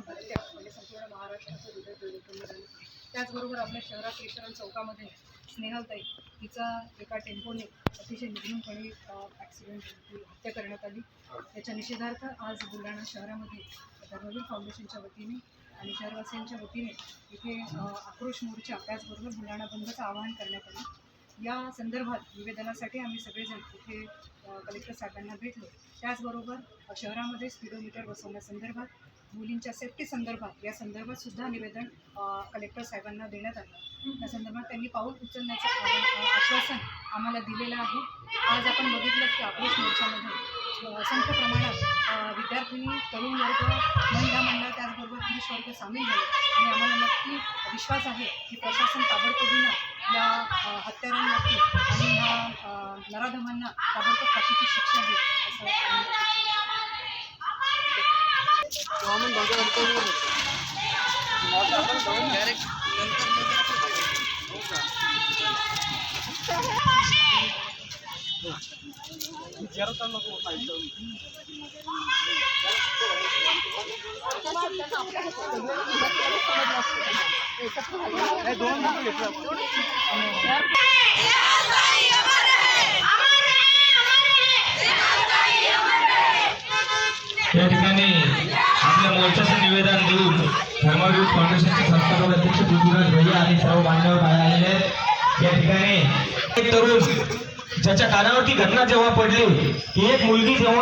म्हणजे संपूर्ण महाराष्ट्राचं हृदय परिवर्तन झालं. त्याचबरोबर आपल्या शहरात केशरण चौकामध्ये स्नेहलताई तिचा एका टेम्पोने अतिशय निघूनपणे ॲक्सिडेंट हत्या करण्यात आली. त्याच्या निषेधार्थ आज बुलढाणा शहरामध्ये धर्मवीर फाउंडेशनच्या वतीने आणि शहरवासियांच्या वतीने इथे आक्रोश मोर्चा त्याचबरोबर बुलढाणा बंदचं आवाहन करण्यात आलं. या संदर्भात निवेदनासाठी आम्ही सगळेजण तिथे कलेक्टर साहेबांना भेटलो. त्याचबरोबर शहरामध्ये स्पीडोमीटर बसवण्यासंदर्भात मुलींच्या सेफ्टी संदर्भात या संदर्भात सुद्धा निवेदन कलेक्टर साहेबांना देण्यात आलं. त्या संदर्भात त्यांनी पाऊल उचलण्याचं आश्वासन आम्हाला दिलेलं आहे. आज आपण बघितलं की आक्रोश मोर्चामध्ये असंख्य प्रमाणात विद्यार्थिनी तरुण वर्ग महिला मंडळ त्याचबरोबर पुरुष वर्ग सामील झाले. नक्की विश्वास आहे की प्रशासन ताबडतोबीनं या अ, नराधमांना ताबडतोब फाशीची शिक्षा देईल असं आम्ही अपेक्षा या ठिकाणी आपल्या मोर्चाचं निवेदन देऊन धर्मवीर फाउंडेशनचे संस्थापक अध्यक्ष पृथ्वीराज भैया आणि सर्व मान्यवर बाहेर आलेले आहेत. या ठिकाणी एक तरुण ज्याच्या कानावरती घटना जेव्हा पडली की एक मुलगी जेव्हा